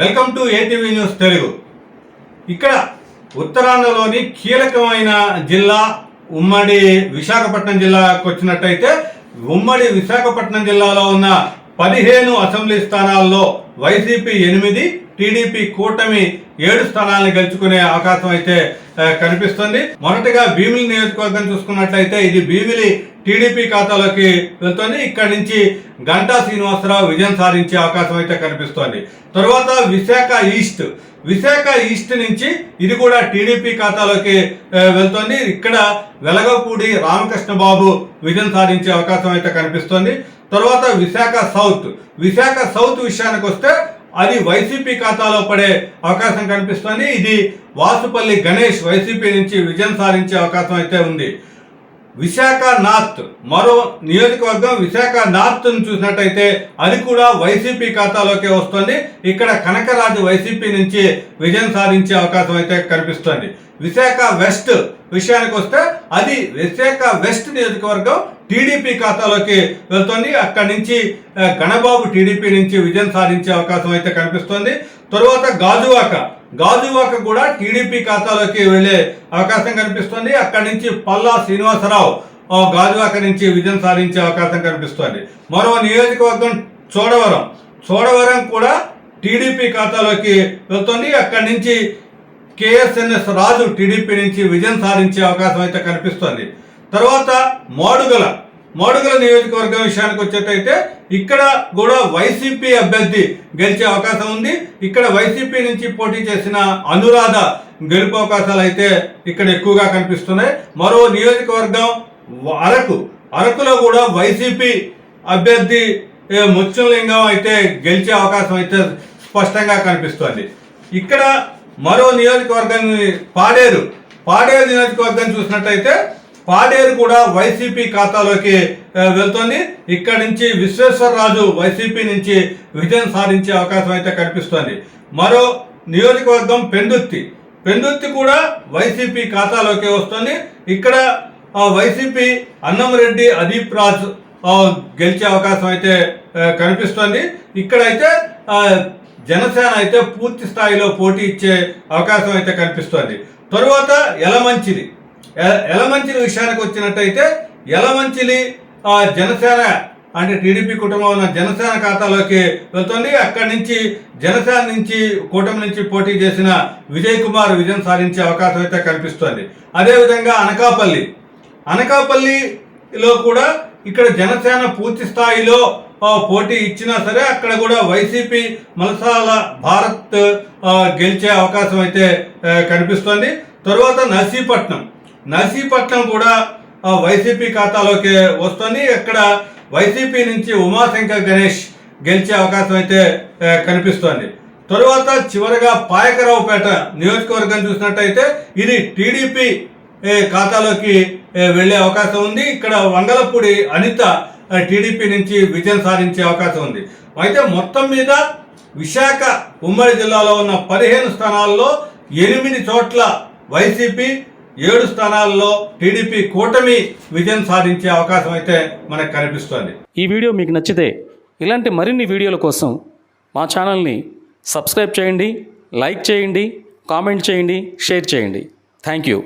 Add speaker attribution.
Speaker 1: Welcome to ATV news Telugu. ఇక్కడ ఉత్తరాంధ్రలోని కీలకమైన జిల్లా ఉమ్మడి విశాఖపట్నం జిల్లాకు వచ్చినట్టయితే ఉమ్మడి విశాఖపట్నం జిల్లాలో ఉన్న పదిహేను అసెంబ్లీ స్థానాల్లో వైసీపీ ఎనిమిది టీడీపీ కూటమి ఏడు స్థానాలను గెలుచుకునే అవకాశం అయితే కనిపిస్తుంది. మొదటగా భీమిలి నియోజకవర్గం చూసుకున్నట్లయితే ఇది భీమిలి టీడీపీ ఖాతాలోకి వెళ్తుంది. ఇక్కడి నుంచి గంటా శ్రీనివాసరావు విజయం సాధించే అవకాశం అయితే కనిపిస్తోంది. తర్వాత విశాఖ ఈస్ట్. విశాఖ ఈస్ట్ నుంచి ఇది కూడా టీడీపీ ఖాతాలోకి వెళ్తోంది. ఇక్కడ వెలగపూడి రామకృష్ణ బాబు విజయం సాధించే అవకాశం అయితే కనిపిస్తోంది. తర్వాత విశాఖ సౌత్. విశాఖ సౌత్ విషయానికి వస్తే అది వైసీపీ ఖాతాలో పడే అవకాశం కనిపిస్తుంది. ఇది వాసుపల్లి గణేష్ వైసీపీ నుంచి విజయం సాధించే అవకాశం అయితే ఉంది. విశాఖ నార్త్ మరో నియోజకవర్గం విశాఖ నార్త్ చూసినట్టయితే అది కూడా వైసీపీ ఖాతాలోకి వస్తుంది. ఇక్కడ కనకరాజు వైసీపీ నుంచి విజయం సాధించే అవకాశం అయితే కనిపిస్తుంది. విశాఖ వెస్ట్ విషయానికి వస్తే అది విశాఖ వెస్ట్ నియోజకవర్గం టీడీపీ ఖాతాలోకి వెళ్తుంది. అక్కడి నుంచి గణబాబు టీడీపీ నుంచి విజయం సాధించే అవకాశం అయితే కనిపిస్తుంది. తరువాత గాజువాక గాజువాక కూడా టీడీపీ ఖాతాలోకి వెళ్ళే అవకాశం కనిపిస్తుంది. అక్కడి నుంచి పల్లా శ్రీనివాసరావు గాజువాక నుంచి విజయం సాధించే అవకాశం కనిపిస్తోంది. మరో నియోజకవర్గం చోడవరం. చోడవరం కూడా టీడీపీ ఖాతాలోకి వెళ్తుంది. అక్కడి నుంచి కేఎస్ఎన్ఎస్ రాజు టీడీపీ నుంచి విజయం సాధించే అవకాశం అయితే కనిపిస్తోంది. తర్వాత మాడుగల. మోడుగల నియోజకవర్గం విషయానికి వచ్చేటైతే ఇక్కడ కూడా వైసీపీ అభ్యర్థి గెలిచే అవకాశం ఉంది. ఇక్కడ వైసీపీ నుంచి పోటీ చేసిన అనురాధ గెలుపు అవకాశాలు అయితే ఇక్కడ ఎక్కువగా కనిపిస్తున్నాయి. మరో నియోజకవర్గం అరకు అరకులో కూడా వైసీపీ అభ్యర్థి ముచ్చులింగం ముత్యంలింగం అయితే గెలిచే అవకాశం అయితే స్పష్టంగా కనిపిస్తోంది. ఇక్కడ మరో నియోజకవర్గం పాడేరు పాడేరు నియోజకవర్గం చూసినట్టయితే పాడేరు కూడా వైసీపీ ఖాతాలోకి వెళ్తోంది. ఇక్కడ నుంచి విశ్వేశ్వరరాజు వైసీపీ నుంచి విజయం సాధించే అవకాశం అయితే కనిపిస్తోంది. మరో నియోజకవర్గం పెందుత్తి పెందుత్తి కూడా వైసీపీ ఖాతాలోకి వస్తుంది. ఇక్కడ వైసీపీ అన్నంరెడ్డి అదీప్ రాజ్ గెలిచే అవకాశం అయితే కనిపిస్తోంది. ఇక్కడైతే జనసేన అయితే పూర్తి స్థాయిలో పోటీ ఇచ్చే అవకాశం అయితే కనిపిస్తోంది. తరువాత ఎలమంచిది ఎ- విషయానికి వచ్చినట్టయితే ఎలమంచిలి జనసేన అంటే టీడీపీ కుటుంబం ఉన్న జనసేన ఖాతాలోకి వెళ్తుంది. అక్కడి నుంచి జనసేన నుంచి కూటమి నుంచి పోటీ చేసిన విజయ్ కుమార్ విజయం సాధించే అవకాశం అయితే కనిపిస్తోంది. అదేవిధంగా అనకాపల్లి. అనకాపల్లిలో కూడా ఇక్కడ జనసేన పూర్తి స్థాయిలో పోటీ ఇచ్చినా సరే అక్కడ కూడా వైసీపీ మలసాల భారత్ గెలిచే అవకాశం అయితే కనిపిస్తోంది. తర్వాత నర్సీపట్నం. నర్సీపట్నం కూడా వైసీపీ ఖాతాలోకి వస్తుంది. ఇక్కడ వైసీపీ నుంచి ఉమాశంకర్ గణేష్ గెలిచే అవకాశం అయితే కనిపిస్తోంది. తరువాత చివరగా పాయకరావుపేట నియోజకవర్గం చూసినట్టయితే ఇది టీడీపీ ఖాతాలోకి వెళ్ళే అవకాశం ఉంది. ఇక్కడ వంగలపూడి అనిత టీడీపీ నుంచి విజయం సాధించే అవకాశం ఉంది. అయితే మొత్తం మీద విశాఖ ఉమ్మడి జిల్లాలో ఉన్న పదిహేను స్థానాల్లో ఎనిమిది చోట్ల వైసీపీ ఏడు స్థానాల్లో టీడీపీ కూటమి విజయం సాధించే అవకాశం అయితే మనకు కనిపిస్తోంది.
Speaker 2: ఈ వీడియో మీకు నచ్చితే ఇలాంటి మరిన్ని వీడియోల కోసం మా ఛానల్ని సబ్స్క్రైబ్ చేయండి లైక్ చేయండి కామెంట్ చేయండి షేర్ చేయండి. Thank you.